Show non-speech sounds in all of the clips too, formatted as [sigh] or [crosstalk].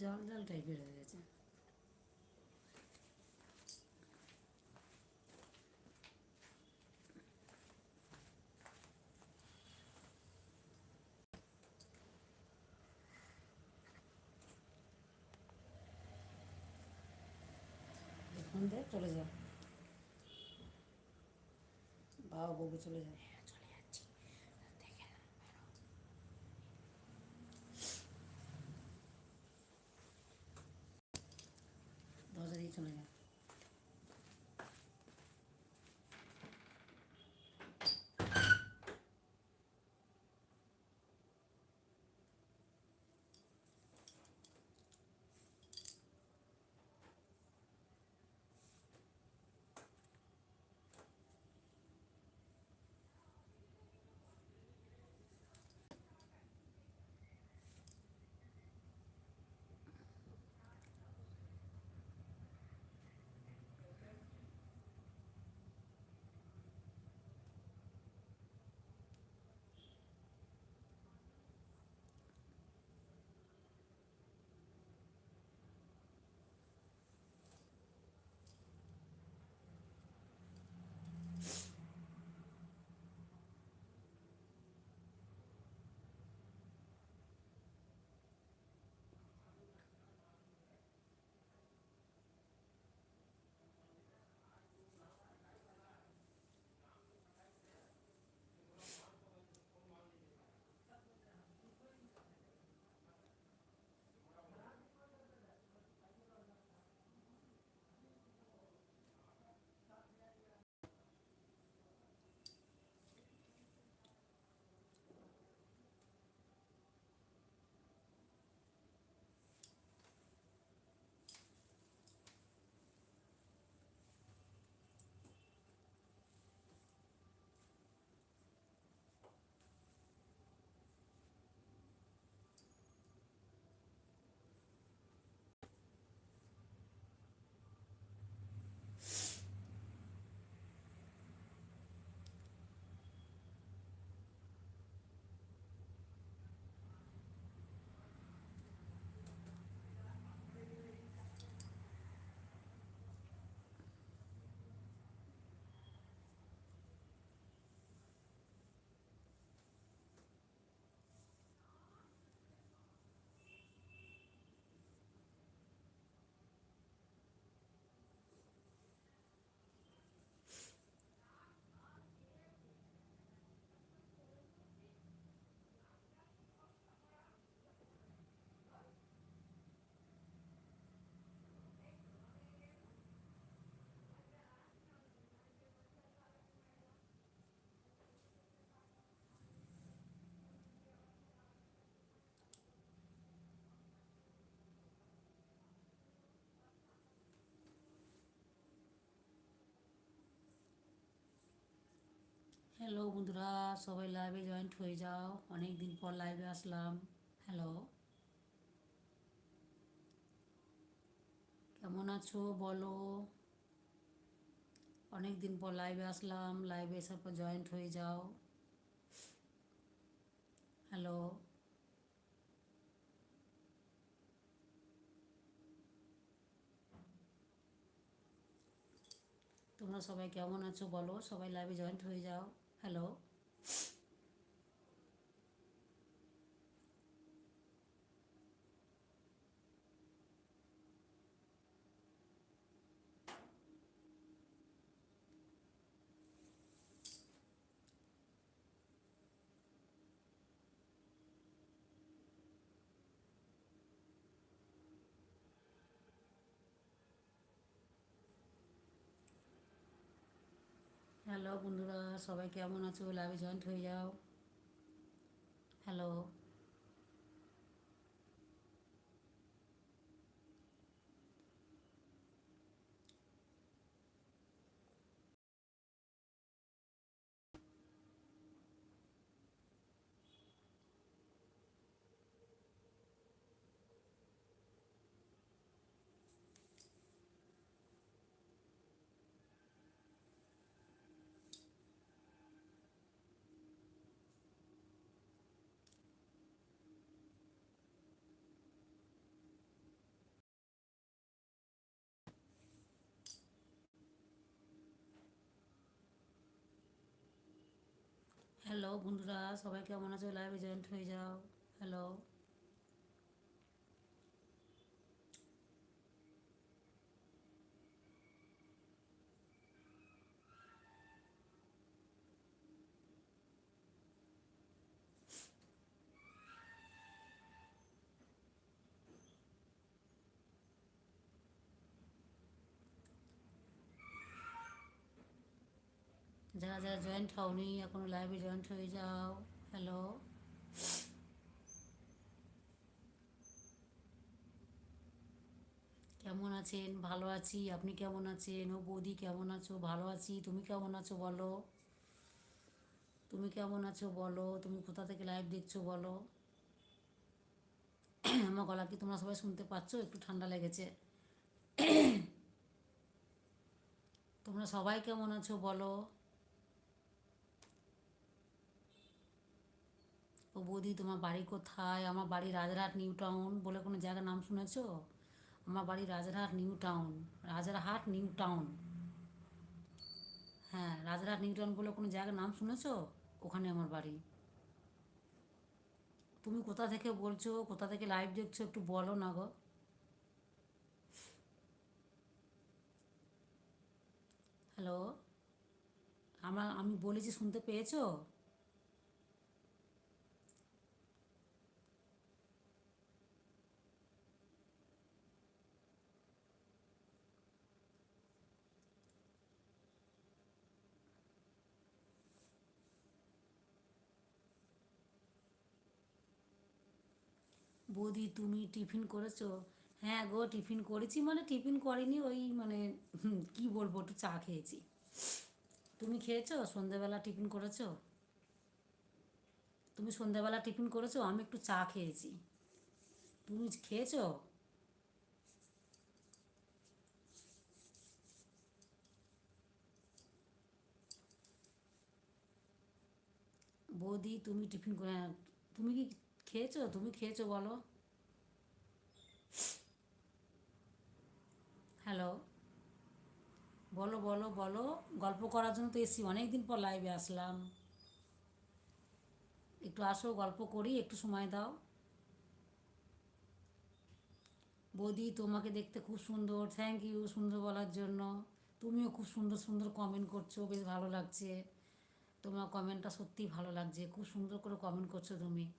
জল জল টাইপের হয়ে গেছে ফোন দে চলে যা বাবা বউকে চলে যাবে হ্যালো বন্ধুরা, সবাই লাইভে জয়েন্ট হয়ে যাও। অনেক দিন পর লাইভে আসলাম। হ্যালো কেমন আছো বলো? অনেক দিন পর লাইভে আসলাম। লাইভে আসার পর জয়েন্ট হয়ে যাও। হ্যালো তোমরা সবাই কেমন আছো বলো? সবাই লাইভে জয়েন্ট হয়ে যাও। হ্যালো হ্যালো বন্ধুরা সবাই কেমন আছো লাইভে জয়েন্ট হয়ে যাও হ্যালো বন্ধুরা সবাই কেমন আছো? লাইভে জয়েন্ট হয়ে যাও। হ্যালো যারা যারা জয়েন্ট হওনি, এখনও লাইভে জয়েন্ট হয়ে যাও। হ্যালো কেমন আছেন? ভালো আছি। আপনি কেমন আছেন? ও বৌদি কেমন আছো? ভালো আছি। তুমি কেমন আছো বলো? তুমি কেমন আছো বলো? তুমি কোথা থেকে লাইভ দেখছ বলো? আমার গলা কি তোমরা সবাই শুনতে পাচ্ছ? একটু ঠান্ডা লেগেছে। তোমরা সবাই কেমন আছো বলো ও বৌদি, তোমার বাড়ি কোথায়? আমার বাড়ি রাজারহাট, নিউ টাউন বলে কোনো জায়গার নাম শুনেছ? আমার বাড়ি Rajarhat, New Town. Rajarhat, New Town. হ্যাঁ রাজারহাট, নিউ টাউন বলে কোনো জায়গার নাম শুনেছ? ওখানে আমার বাড়ি। তুমি কোথা থেকে বলছো? কোথা থেকে লাইভ দেখছ? একটু বলো না গো। হ্যালো আমার, আমি বলেছি শুনতে পেয়েছ? বৌদি, তুমি টিফিন করেছ? হ্যাঁ গো, টিফিন করেছি মানে টিফিন করিনি, ওই মানে কি বলব, একটু চা খেয়েছি। তুমি খেয়েছো? সন্ধেবেলা টিফিন করেছ? তুমি সন্ধেবেলা টিফিন করেছ? আমি একটু চা খেয়েছি। তুমি খেয়েছো? বৌদি, তুমি টিফিন করে, তুমি কি খেয়েছো? তুমি খেয়েছো বলো। হ্যালো। বলো বলো বলো। গল্প করার জন্য তো এসি অনেক দিন পর লাইভে আসলাম। একটু আসো, গল্প করি, একটু সময় দাও। বৌদি, তোমাকে দেখতে খুব সুন্দর। থ্যাংক ইউ সুন্দর বলার জন্য। তুমিও খুব সুন্দর সুন্দর কমেন্ট করছ, বেশ ভালো লাগছে। তোমার কমেন্টটা সত্যিই ভালো লাগছে। খুব সুন্দর করে কমেন্ট করছ তুমি।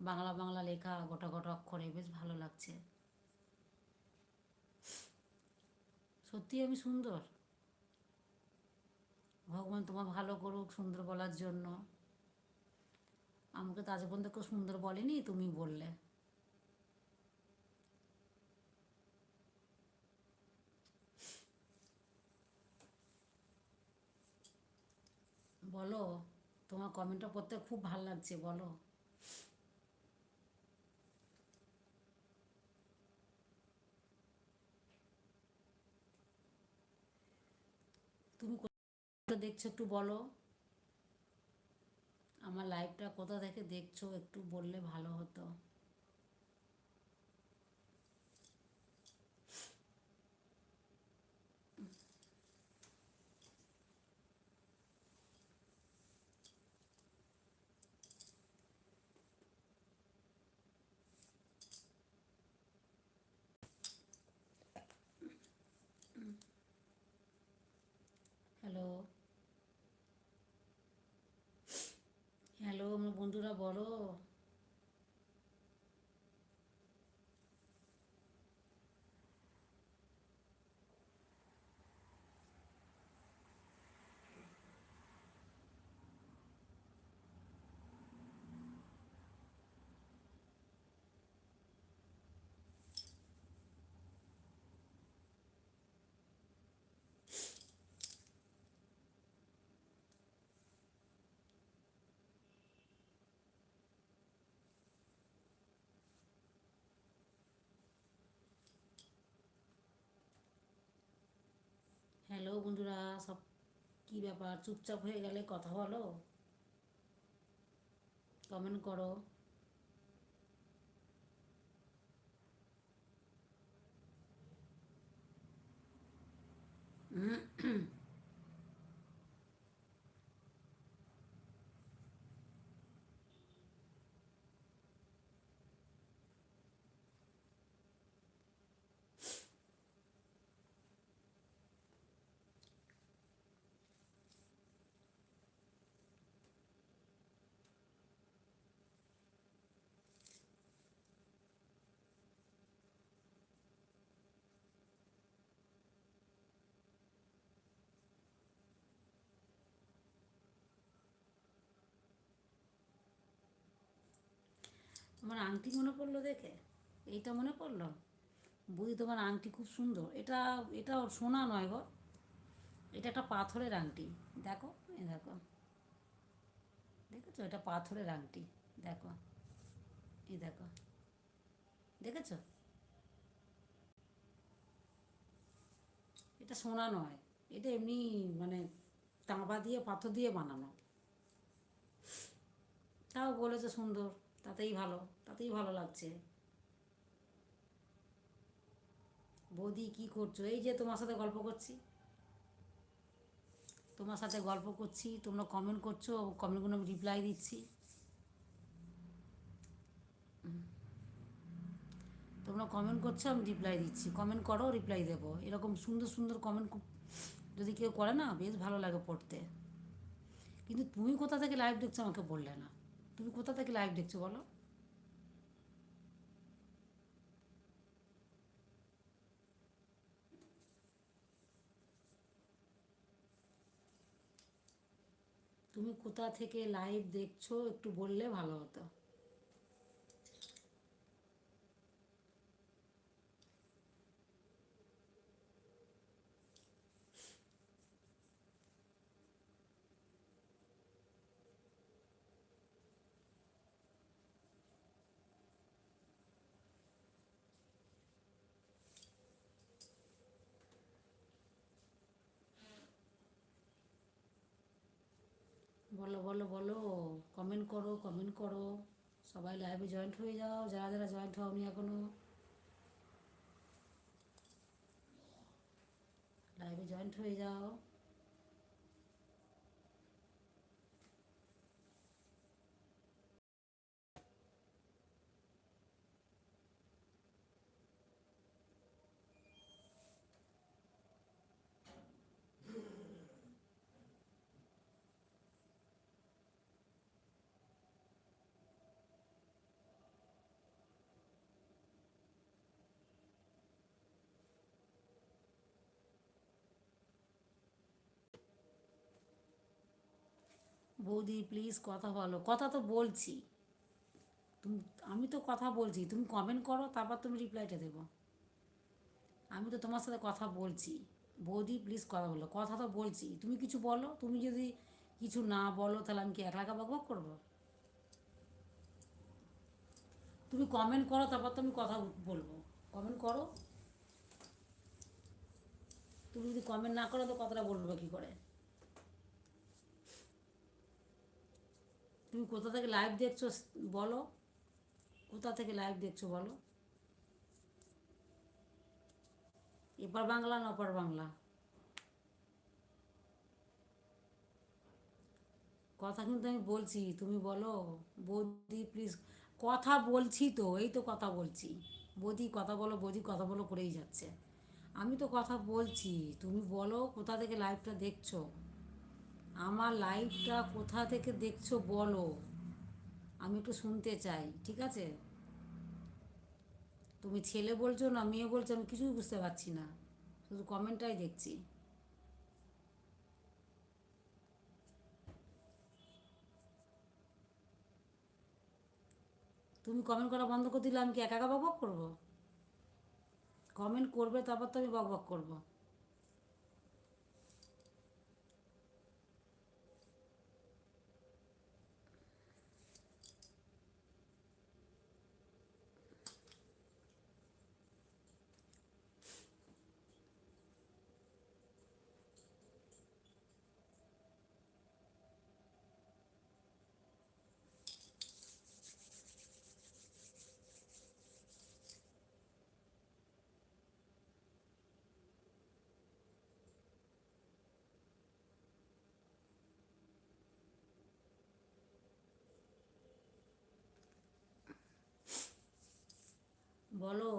বাংলা বাংলা লেখা, গোটা গোটা অক্ষরে, বেশ ভালো লাগছে। সত্যি আমি সুন্দর। ভগবান তোমার ভালো করুক সুন্দর বলার জন্য। আমাকে তো আজ পর্যন্ত কেউ সুন্দর বলেনি, তুমি বললে। বলো, তোমার কমেন্টটা পড়তে খুব ভালো লাগছে, বলো। তুমি দেখছ একটু বলো? আমার লাইভটা কোথা থেকে দেখছ একটু বললে ভালো হতো হ্যালো হ্যালো আমার বন্ধুরা বলো হ্যালো বন্ধুরা সব কি ব্যাপার? চুপচাপ হয়ে গেলে কথা বলো। কমেন্ট করো। [clears throat] তোমার আংটি মনে পড়ল দেখে? এইটা মনে পড়ল? বৌদি তোমার আংটি খুব সুন্দর। এটা এটা সোনা নয় গো। এটা একটা পাথরের আংটি। দেখো এ দেখো। দেখেছ? এটা পাথরের আংটি। দেখো। এই দেখো। দেখেছ? এটা সোনা নয়। এটা এমনি মানে তাঁবা দিয়ে, পাথর দিয়ে বানানো। তাও বলেছে সুন্দর। তাতেই ভালো তাতেই ভালো লাগছে। বৌদি কি করছ? এই যে তোমার সাথে গল্প করছি। তোমার সাথে গল্প করছি, তোমরা কমেন্ট করছ কমেন্টগুলো আমি রিপ্লাই দিচ্ছি। তোমরা কমেন্ট করছ, আমি রিপ্লাই দিচ্ছি। কমেন্ট করো রিপ্লাই দেবো। এরকম সুন্দর সুন্দর কমেন্ট যদি কেউ করে না, বেশ ভালো লাগে পড়তে। কিন্তু তুমি কোথা থেকে লাইভ দেখছ আমাকে বললে না। তুমি কোথা থেকে লাইভ দেখছ বলো? তুমি কোথা থেকে লাইভ দেখছ একটু বললে ভালো হতো। বলো বলো বলো কমেন্ট করো কমেন্ট করো। সবাই লাইভে জয়েন্ট হয়ে যাও, যারা যারা জয়েন্ট হওনি এখনও। লাইভে জয়েন্ট হয়ে যাও। বৌদি প্লিজ কথা বলো। কথা তো বলছি। তুমি, আমি তো কথা বলছি। তুমি কমেন্ট করো, তারপর তুমি রিপ্লাইটা দেবো। আমি তো তোমার সাথে কথা বলছি। বৌদি প্লিজ কথা বলো। কথা তো বলছি। তুমি কিছু বলো? তুমি যদি কিছু না বলো, তাহলে আমি কি একলা বক বক করব? তুমি কমেন্ট করো, তারপর তো আমি কথা বলব। কমেন্ট করো। তুমি যদি কমেন্ট না করো, তো কথাটা বলব কী করে? তুমি কোথা থেকে লাইভ দেখছ, বলো। কোথা থেকে লাইভ দেখছ, বলো। এপার বাংলা না ওপার বাংলা? কথা কিন্তু আমি বলছি, তুমি বলো। বৌদি প্লিজ কথা বলছি তো, এই তো কথা বলছি। বৌদি, কথা বলো, বৌদি, কথা বলো করেই যাচ্ছে। আমি তো কথা বলছি, তুমি বলো কোথা থেকে লাইভটা দেখছ। আমার লাইভটা কোথা থেকে দেখছ বলো? আমি একটু শুনতে চাই, ঠিক আছে? তুমি ছেলে বলছো না মেয়ে বলছো আমি কিছুই বুঝতে পারছি না। শুধু কমেন্টটাই দেখছি। তুমি কমেন্ট করা বন্ধ করে দিলে আমি কি একা একা বক করব? কমেন্ট করবে তারপর তো আমি বক করব। বলো।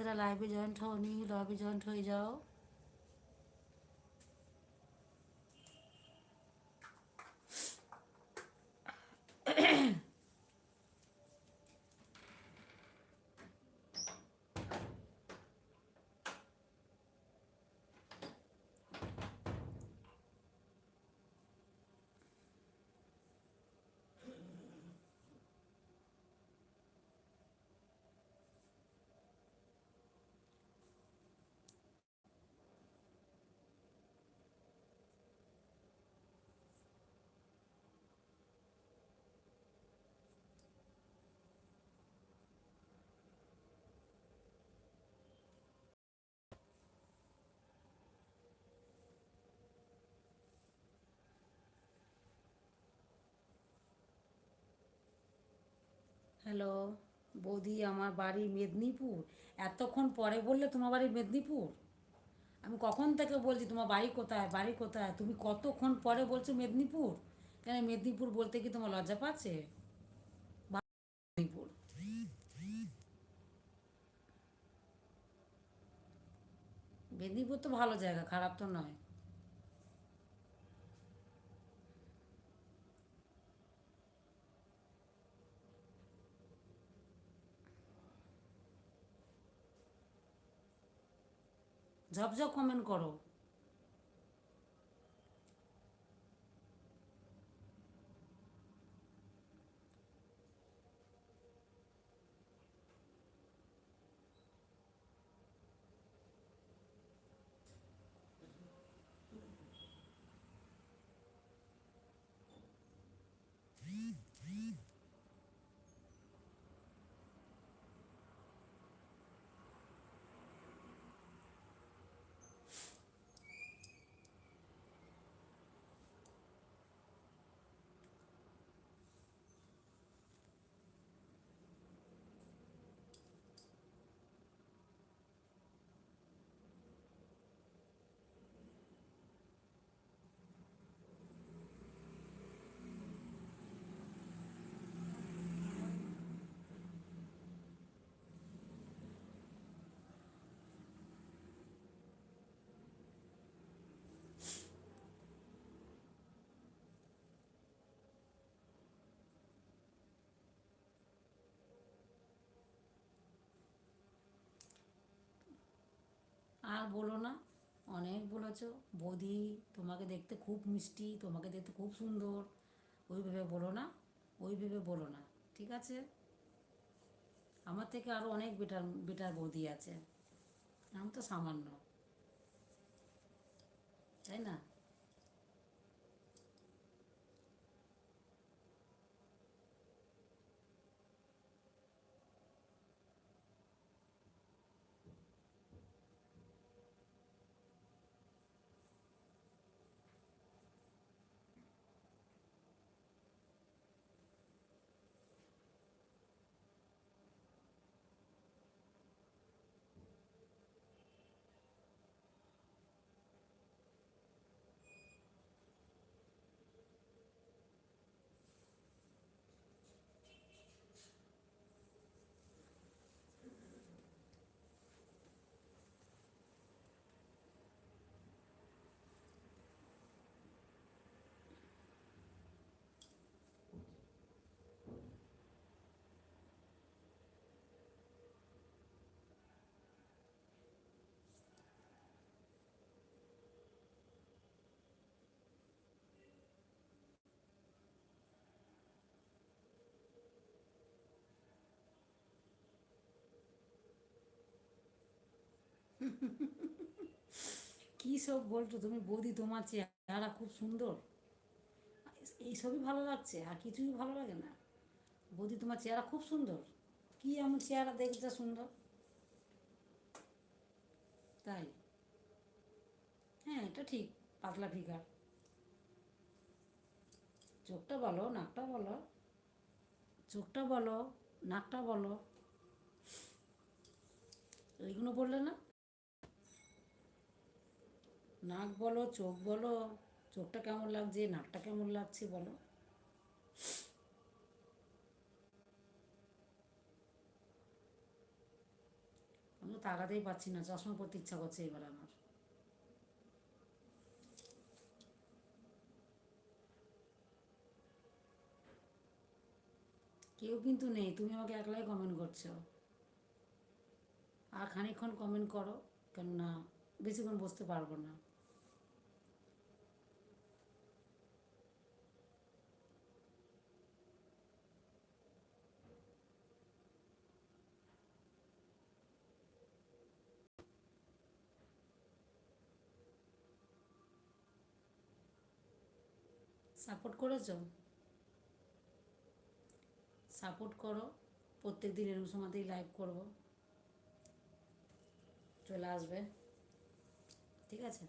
যারা লাইভে জয়েন্ট হওনি লাইভে জয়েন্ট হয়ে যাও। হ্যালো, বৌদি আমার বাড়ি মেদিনীপুর। এতক্ষণ পরে বললে তোমার বাড়ি মেদিনীপুর? আমি কখন থেকে বলছি তোমার বাড়ি কোথায় বাড়ি কোথায়? তুমি কতক্ষণ পরে বলছো মেদিনীপুর? কেন মেদিনীপুর বলতে কি তোমার লজ্জা পাচ্ছে? মেদিনীপুর। মেদিনীপুর তো ভালো জায়গা, খারাপ তো নয়। ঝপঝপ কমেন্ট করো। আর বলো না। অনেক বলেছ। বৌদি, তোমাকে দেখতে খুব মিষ্টি, তোমাকে দেখতে খুব সুন্দর। ওই ভেবে বলো না, ওই ভেবে বলো না, ঠিক আছে? আমার থেকে আরও অনেক বেটার বেটার বৌদি আছে। আমি তো সামান্য। তাই না? কী সব বলছো তুমি? বৌদি তোমার চেহারা খুব সুন্দর। এইসবই ভালো লাগছে, আর কিছুই ভালো লাগে না। বৌদি তোমার চেহারা খুব সুন্দর। কি এমন চেহারা দেখতে সুন্দর। তাই? হ্যাঁ এটা ঠিক, পাতলা ফিগার। চোখটা বলো, নাকটা বলো। চোখটা বলো, নাকটা বলো। এইগুলো বললে না? নাক বলো, চোখ বলো, চোখটা কেমন লাগছে, নাকটা কেমন লাগছে বলো। আমি তাকাতেই পাচ্ছি না, চশমা পড়তে ইচ্ছা করছে এবার আমার। কেউ কিন্তু নেই, তুমি আমাকে একলাই কমেন্ট করছ। আর খানিকক্ষণ কমেন্ট করো, কেননা বেশিক্ষণ বসতে পারব না। সাপোর্ট করেছ? সাপোর্ট করো প্রত্যেক দিন এরকম সময়তেই লাইভ করব। চলে আসবে। ঠিক আছে?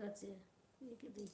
ঠিক আছে রেখে দিই